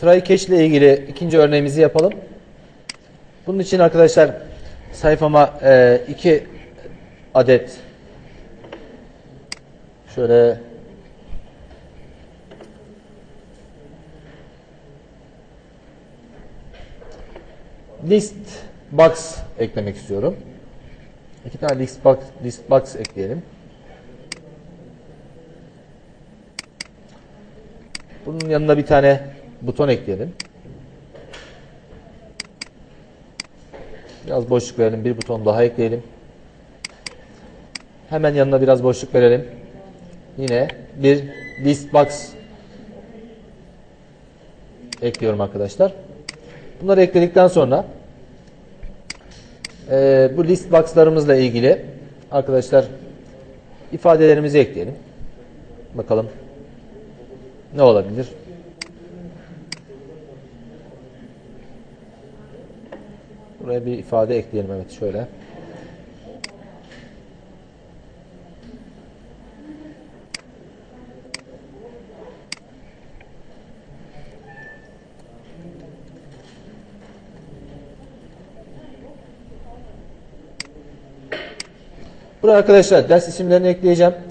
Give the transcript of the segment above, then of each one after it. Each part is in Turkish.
try catch ile ilgili ikinci örneğimizi yapalım. Bunun için arkadaşlar sayfama e, iki adet şöyle list box eklemek istiyorum. İki tane list box, list box ekleyelim. Bunun yanına bir tane buton ekleyelim. Biraz boşluk verelim. Bir buton daha ekleyelim. Hemen yanına biraz boşluk verelim. Yine bir list box ekliyorum arkadaşlar. Bunları ekledikten sonra e, bu list box'larımızla ilgili arkadaşlar ifadelerimizi ekleyelim. Bakalım ne olabilir? Buraya bir ifade ekleyelim evet şöyle. Buraya arkadaşlar ders isimlerini ekleyeceğim.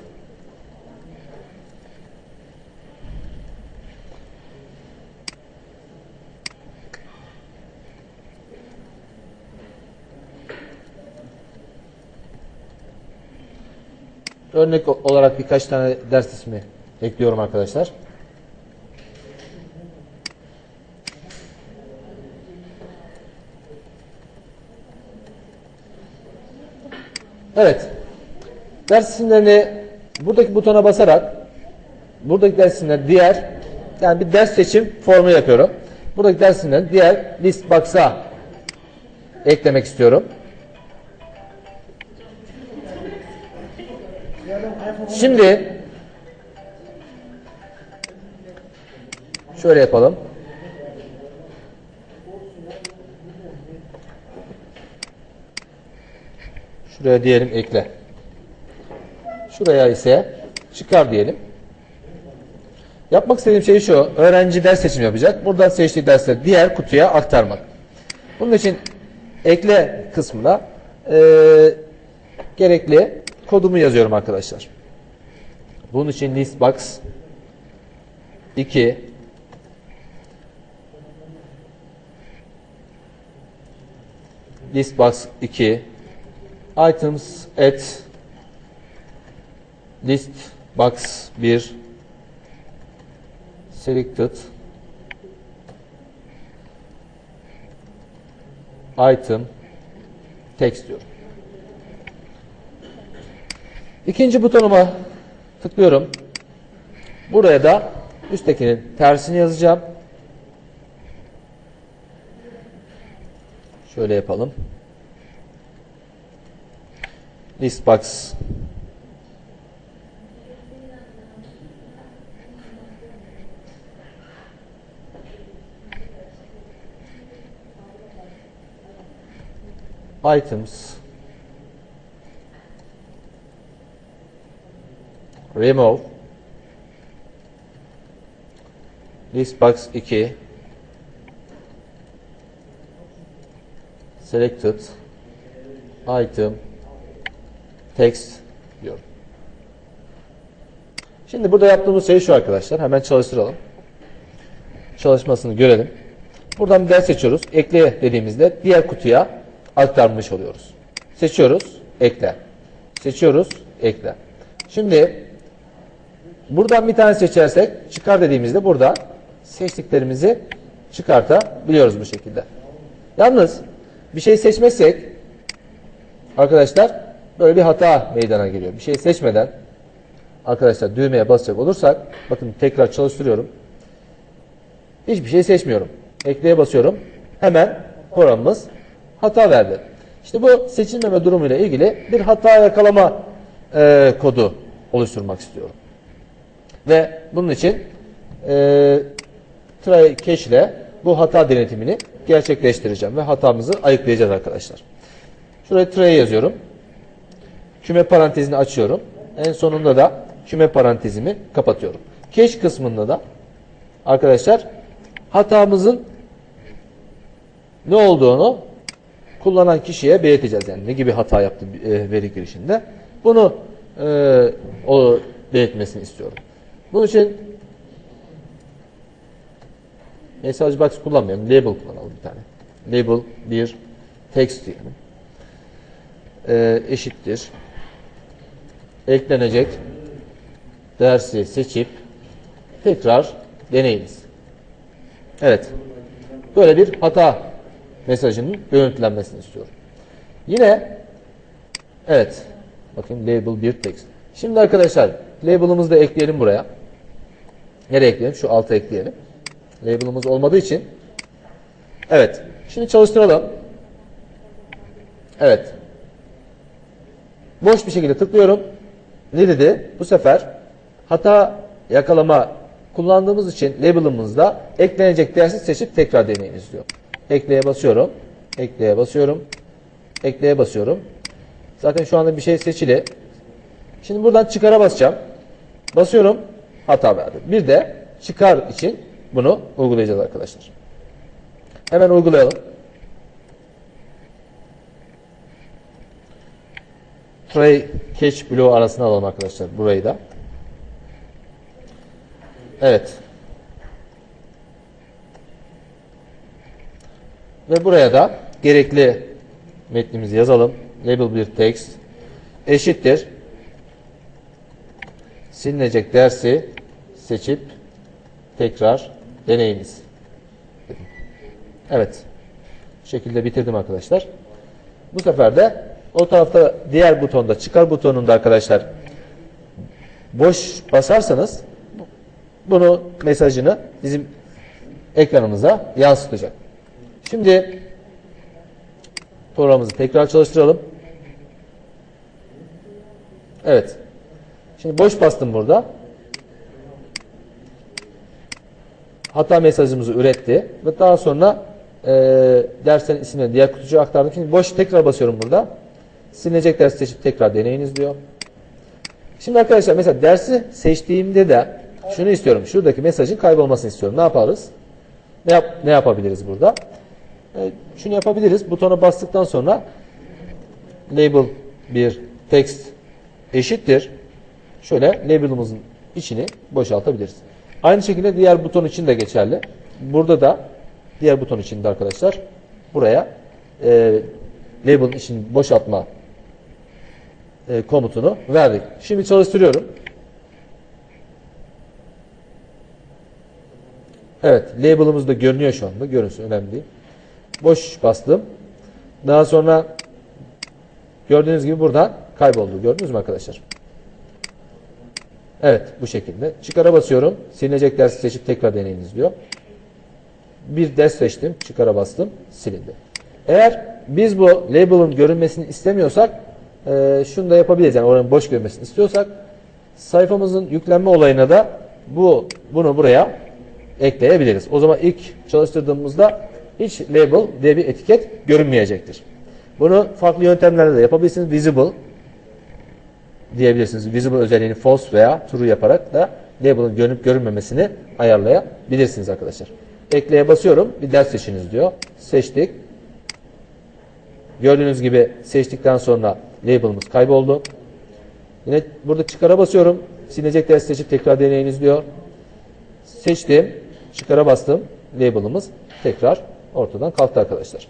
Örnek olarak birkaç tane ders ismi ekliyorum arkadaşlar. Evet. Ders isimlerini buradaki butona basarak buradaki ders isimleri diğer yani bir ders seçim formu yapıyorum. Buradaki ders isimlerini diğer list box'a eklemek istiyorum. Şimdi şöyle yapalım. Şuraya diyelim ekle. Şuraya ise çıkar diyelim. Yapmak istediğim şey şu. Öğrenci ders seçimi yapacak. Buradan seçtiği dersleri diğer kutuya aktarmak. Bunun için ekle kısmına eee gerekli kodumu yazıyorum arkadaşlar. Bunun için listbox 2 listbox 2 items at listbox 1 selected. İtem. Text diyorum. İkinci butonuma tıklıyorum. Buraya da üsttekinin tersini yazacağım. Şöyle yapalım. Listbox items remove listbox 2 selected item text diyorum. Şimdi burada yaptığımız şey şu arkadaşlar. Hemen çalıştıralım. Çalışmasını görelim. Buradan bir ders seçiyoruz. Ekle dediğimizde diğer kutuya aktarmış oluyoruz. Seçiyoruz. Ekle. Seçiyoruz. Ekle. Şimdi buradan bir tane seçersek çıkar dediğimizde burada seçtiklerimizi çıkartabiliyoruz bu şekilde. Yalnız bir şey seçmezsek arkadaşlar böyle bir hata meydana geliyor. Bir şey seçmeden arkadaşlar düğmeye basacak olursak bakın tekrar çalıştırıyorum. Hiçbir şey seçmiyorum. Ekleye basıyorum. Hemen programımız hata verdi. İşte bu seçilmeme durumuyla ilgili bir hata yakalama e, kodu oluşturmak istiyorum. Ve bunun için e, try cache ile bu hata denetimini gerçekleştireceğim ve hatamızı ayıklayacağız arkadaşlar. Şuraya try yazıyorum. Küme parantezini açıyorum. En sonunda da küme parantezimi kapatıyorum. Cache kısmında da arkadaşlar hatamızın ne olduğunu kullanan kişiye belirteceğiz. Yani ne gibi hata yaptı e, veri girişinde. Bunu e, o belirtmesini istiyorum. Bunun için message box kullanmayalım. Label kullanalım bir tane. Label bir text diyelim. E, eşittir. Eklenecek dersi seçip tekrar deneyiniz. Evet. Böyle bir hata mesajının görüntülenmesini istiyorum. Yine evet bakın label bir text. Şimdi arkadaşlar label'ımızı da ekleyelim buraya. Nereye ekleyelim? Şu alta ekleyelim. Label'ımız olmadığı için evet. Şimdi çalıştıralım. Evet. Boş bir şekilde tıklıyorum. Ne dedi? Bu sefer hata yakalama kullandığımız için label'ımızda eklenecek dersi seçip tekrar deneyiniz diyor. Ekleye basıyorum. Ekleye basıyorum. Ekleye basıyorum. Zaten şu anda bir şey seçili. Şimdi buradan çıkara basacağım. Basıyorum. Hata verdi. Bir de çıkar için bunu uygulayacağız arkadaşlar. Hemen uygulayalım. Try catch bloğu arasına alalım arkadaşlar burayı da. Evet. Ve buraya da gerekli metnimizi yazalım. Label bir text eşittir. Silinecek dersi seçip tekrar deneyiniz. Evet. Bu şekilde bitirdim arkadaşlar. Bu sefer de o tarafta diğer butonda çıkar butonunda arkadaşlar boş basarsanız bunu mesajını bizim ekranımıza yansıtacak. Şimdi programımızı tekrar çalıştıralım. Evet. Şimdi boş bastım burada. Hata mesajımızı üretti ve daha sonra e, derslerin isimlerini diğer kutucuğa aktardım. Şimdi boş tekrar basıyorum burada. Silinecek ders seçip tekrar deneyiniz diyor. Şimdi arkadaşlar mesela dersi seçtiğimde de şunu istiyorum. Şuradaki mesajın kaybolmasını istiyorum. Ne yaparız? Ne, yap, ne yapabiliriz burada? E, şunu yapabiliriz. Butona bastıktan sonra label bir text eşittir. Şöyle label'ımızın içini boşaltabiliriz. Aynı şekilde diğer buton için de geçerli. Burada da diğer buton için de arkadaşlar buraya e, label'ın içini boşaltma e, komutunu verdik. Şimdi çalıştırıyorum. Evet, label'ımız da görünüyor şu anda. Görünsün, önemli değil. Boş bastım. Daha sonra gördüğünüz gibi buradan kayboldu. Gördünüz mü arkadaşlar? Evet, bu şekilde. Çıkara basıyorum. Silinecek dersi seçip tekrar deneyiniz diyor. Bir ders seçtim, çıkara bastım, silindi. Eğer biz bu label'ın görünmesini istemiyorsak e, şunu da yapabiliriz. Yani oranın boş görmesini istiyorsak sayfamızın yüklenme olayına da bu bunu buraya ekleyebiliriz. O zaman ilk çalıştırdığımızda hiç label diye bir etiket görünmeyecektir. Bunu farklı yöntemlerle de yapabilirsiniz. Visible diyebilirsiniz. Visible özelliğini false veya true yaparak da label'ın görünüp görünmemesini ayarlayabilirsiniz arkadaşlar. Ekleye basıyorum. Bir ders seçiniz diyor. Seçtik. Gördüğünüz gibi seçtikten sonra label'ımız kayboldu. Yine burada çıkara basıyorum. Silinecek ders seçip tekrar deneyiniz diyor. Seçtim. Çıkara bastım. Label'ımız tekrar ortadan kalktı arkadaşlar.